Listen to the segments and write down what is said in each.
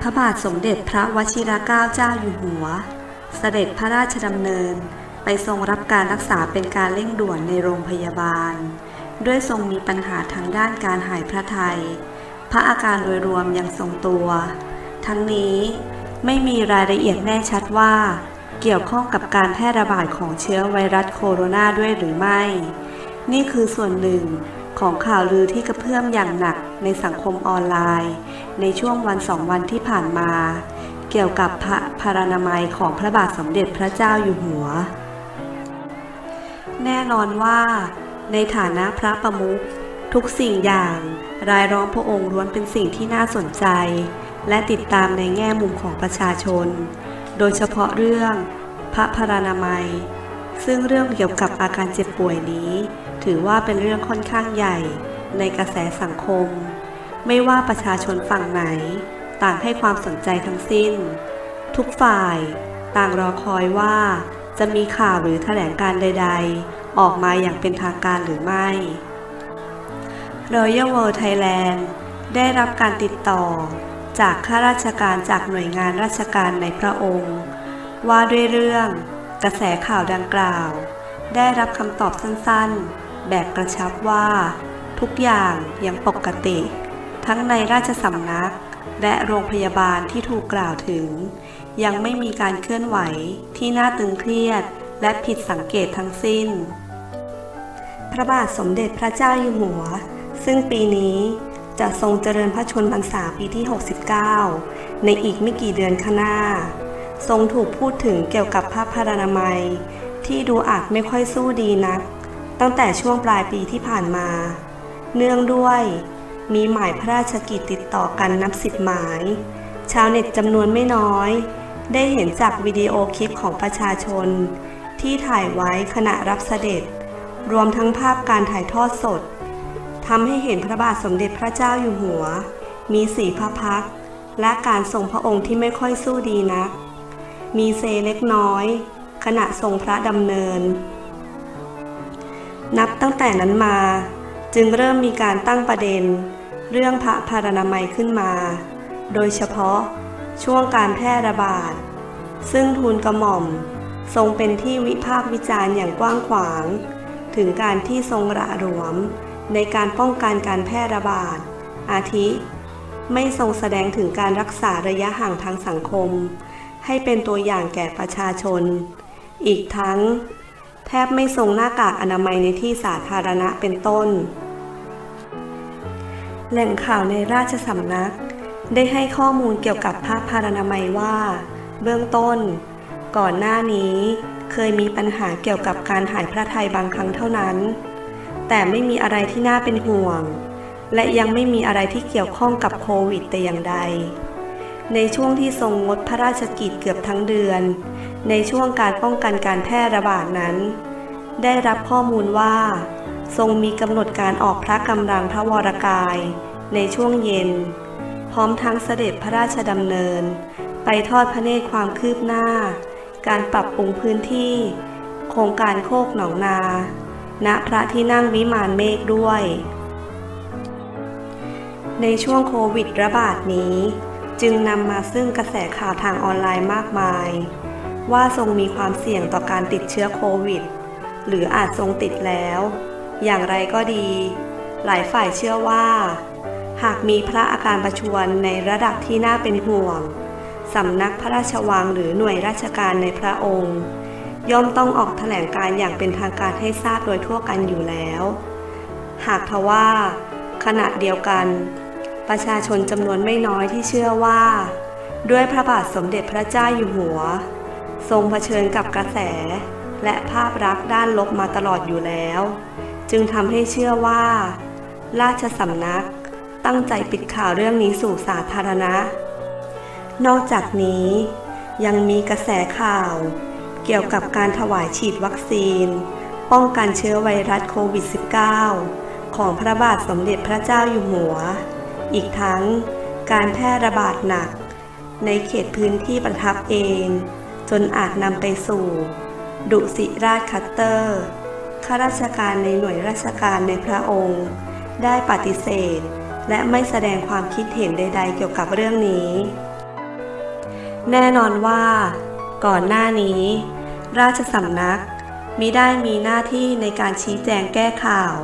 พระบาทสมเด็จพระวชิรเกล้าเจ้าอยู่หัว เสด็จพระราชดำเนิน ไปทรงรับการรักษาเป็นการเร่งด่วนในโรงพยาบาล ด้วยทรงมีปัญหาทางด้านการหายพระทัย พระอาการโดยรวมยังทรงตัว ทั้งนี้ไม่มีรายละเอียดแน่ชัดว่า เกี่ยวข้องกับการแพร่ระบาดของเชื้อไวรัสโคโรนาด้วยหรือไม่ นี่คือส่วนหนึ่ง ของข่าวลือที่กระเพื่อมอย่างหนักในสังคมออนไลน์ ในช่วงวันสองวันที่ผ่านมา เกี่ยวกับพระพารานามัยของพระบาทสมเด็จพระเจ้าอยู่หัว แน่นอนว่า ในฐานะพระประมุขทุกสิ่งอย่างรายล้อมพระองค์ล้วนเป็นสิ่งที่น่าสนใจ และติดตามในแง่มุมของประชาชน โดยเฉพาะเรื่อง พระพารานามัย ซึ่งเรื่องเกี่ยวกับอาการเจ็บป่วยนี้ ถือว่าเป็นเรื่องค่อนข้างใหญ่ในกระแสสังคม ไม่ว่าประชาชนฝั่งไหน ต่างให้ความสนใจทั้งสิ้น ทุกฝ่ายต่างรอคอยว่าจะมีข่าวหรือแถลงการใด ๆ ออกมาอย่างเป็นทางการหรือไม่ Royal World Thailand ได้รับการติดต่อจากข้าราชการจากหน่วยงานราชการในพระองค์ ว่าด้วยเรื่อง กระแสข่าวดังกล่าว ได้รับคำตอบสั้นๆ แบบกระชับว่า ทุกอย่างยังปกติ ทั้งในราชสำนัก และโรงพยาบาลที่ถูกกล่าวถึง ยังไม่มีการเคลื่อนไหวที่น่าตึงเครียด และผิดสังเกตทั้งสิ้น พระบาทสมเด็จพระเจ้าอยู่หัว ซึ่งปีนี้จะทรงเจริญพระชนมพรรษาปีที่ 69 ในอีกไม่กี่เดือนข้างหน้า ทรงถูกพูดถึงเกี่ยวกับพระพารานามัย ที่ดูอาจไม่ค่อยสู้ดีนัก ตั้งแต่ช่วงปลายปีที่ผ่านมา เนื่องด้วย มีหมายพระราชกิจติดต่อกันนับสิบหมาย ชาวเน็ตจำนวนไม่น้อย ได้เห็นจากวิดีโอคลิปของประชาชน ที่ถ่ายไว้ขณะรับเสด็จ รวมทั้งภาพการถ่ายทอดสดทำให้เห็นพระบาทสมเด็จพระเจ้าอยู่หัว มีสีพระพักและการทรงพระองค์ที่ไม่ค่อยสู้ดีนัก มีเซเล็กน้อย ขณะทรงพระดำเนิน นับตั้งแต่นั้นมาจึงเริ่มมีการตั้งประเด็น เรื่องพระพารานามัยขึ้นมา โดยเฉพาะช่วงการแพร่ระบาด ซึ่งทูลกระหม่อม ทรงเป็นที่วิพากษ์วิจารณ์อย่างกว้างขวาง ถึงการที่ทรงระหลวมในการป้องกันการแพร่ระบาด อาทิ ไม่ทรงแสดงถึงการรักษาระยะห่างทางสังคม ให้เป็นตัวอย่างแก่ประชาชน อีกทั้ง แทบไม่ทรงหน้ากากอนามัยในที่สาธารณะเป็นต้น แหล่งข่าวในราชสำนัก ได้ให้ข้อมูลเกี่ยวกับพระพารานามัยว่า เบื้องต้น ก่อนหน้านี้เคยมีปัญหาเกี่ยวกับการหายพระทัยบางครั้งเท่านั้น แต่ไม่มีอะไรที่น่าเป็นห่วง และยังไม่มีอะไรที่เกี่ยวข้องกับโควิดแต่อย่างใด ในช่วงที่ทรงงดพระราชกิจเกือบทั้งเดือน ในช่วงการป้องกันการแพร่ระบาดนั้น ได้รับข้อมูลว่า ทรงมีกำหนดการออกพระกำลังพระวรกาย ในช่วงเย็น พร้อมทั้งเสด็จพระราชดำเนิน ไปทอดพระเนตรความคืบหน้า การปรับปรุงพื้นที่ โครงการโคกหนองนา ณพระที่นั่งวิมานเมฆด้วย ในช่วงโควิดระบาดนี้ จึงนำมาซึ่งกระแสข่าวทางออนไลน์มากมาย ว่าทรงมีความเสี่ยงต่อการติดเชื้อโควิด หรืออาจทรงติดแล้ว อย่างไรก็ดี หลายฝ่ายเชื่อว่า หากมีพระอาการประชวรในระดับที่น่าเป็นห่วงสำนักพระราชวังหรือหน่วยราชการในพระองค์ ย่อมต้องออกแถลงการอย่างเป็นทางการให้ทราบโดยทั่วกันอยู่แล้ว หากทว่าขณะเดียวกัน ประชาชนจำนวนไม่น้อยที่เชื่อว่า ด้วยพระบาทสมเด็จพระเจ้าอยู่หัว ทรงเผชิญกับกระแส และภาพลักษณ์ด้านลบมาตลอดอยู่แล้ว จึงทำให้เชื่อว่า ราชสำนักตั้งใจปิดข่าวเรื่องนี้สู่สาธารณะ นอกจากนี้ยังมีกระแสข่าว เกี่ยวกับการถวายฉีดวัคซีน ป้องกันเชื้อไวรัสโควิด -19 ของพระบาทสมเด็จพระเจ้าอยู่หัว อีกทั้งการแพร่ระบาดหนัก ในเขตพื้นที่ประทับเอง จนอาจนำไปสู่ ดุสิราชคัตเตอร์ข้าราชการในหน่วยราชการในพระองค์ ได้ปฏิเสธ และไม่แสดงความคิดเห็นใด ๆ เกี่ยวกับเรื่องนี้ แน่นอนว่า ก่อนหน้านี้ ราชสำนักมิได้มีหน้าที่ในการชี้แจงแก้ข่าว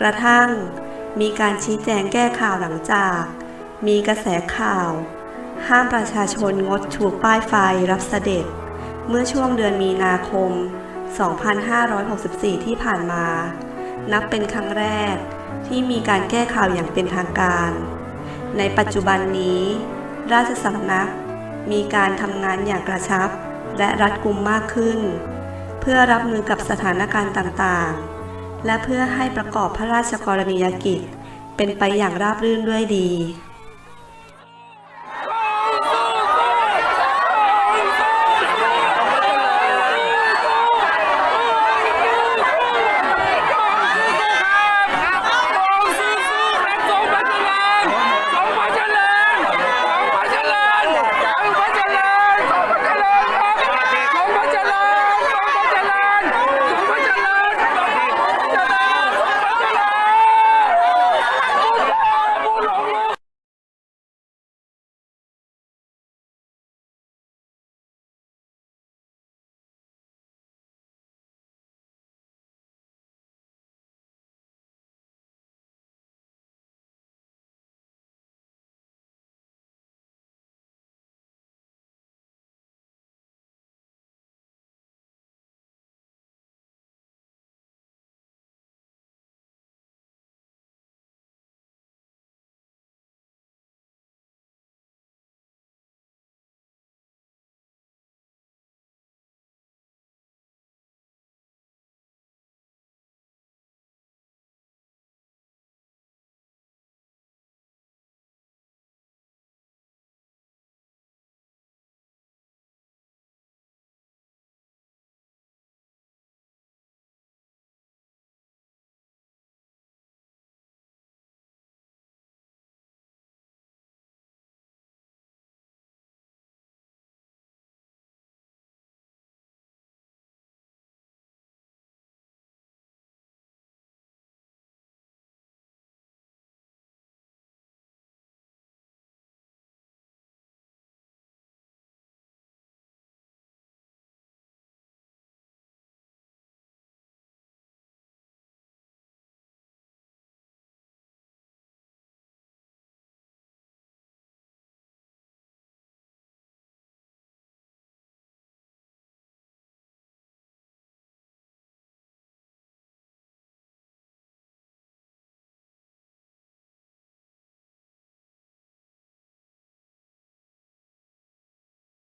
กระทั่ง มีการชี้แจงแก้ข่าวหลังจาก มีกระแสข่าว ห้ามประชาชนงดชูป้ายไฟรับเสด็จ เมื่อช่วงเดือนมีนาคม 2564 ที่ผ่านมา นับเป็นครั้งแรกที่มีการแก้ข่าวอย่างเป็นทางการ ในปัจจุบันนี้ ราชสำนักมีการทำงานอย่างกระชับ และรัดกุมมากขึ้น เพื่อรับมือกับสถานการณ์ต่างๆ และเพื่อให้ประกอบพระราชกรณียกิจ เป็นไปอย่างราบรื่นด้วยดี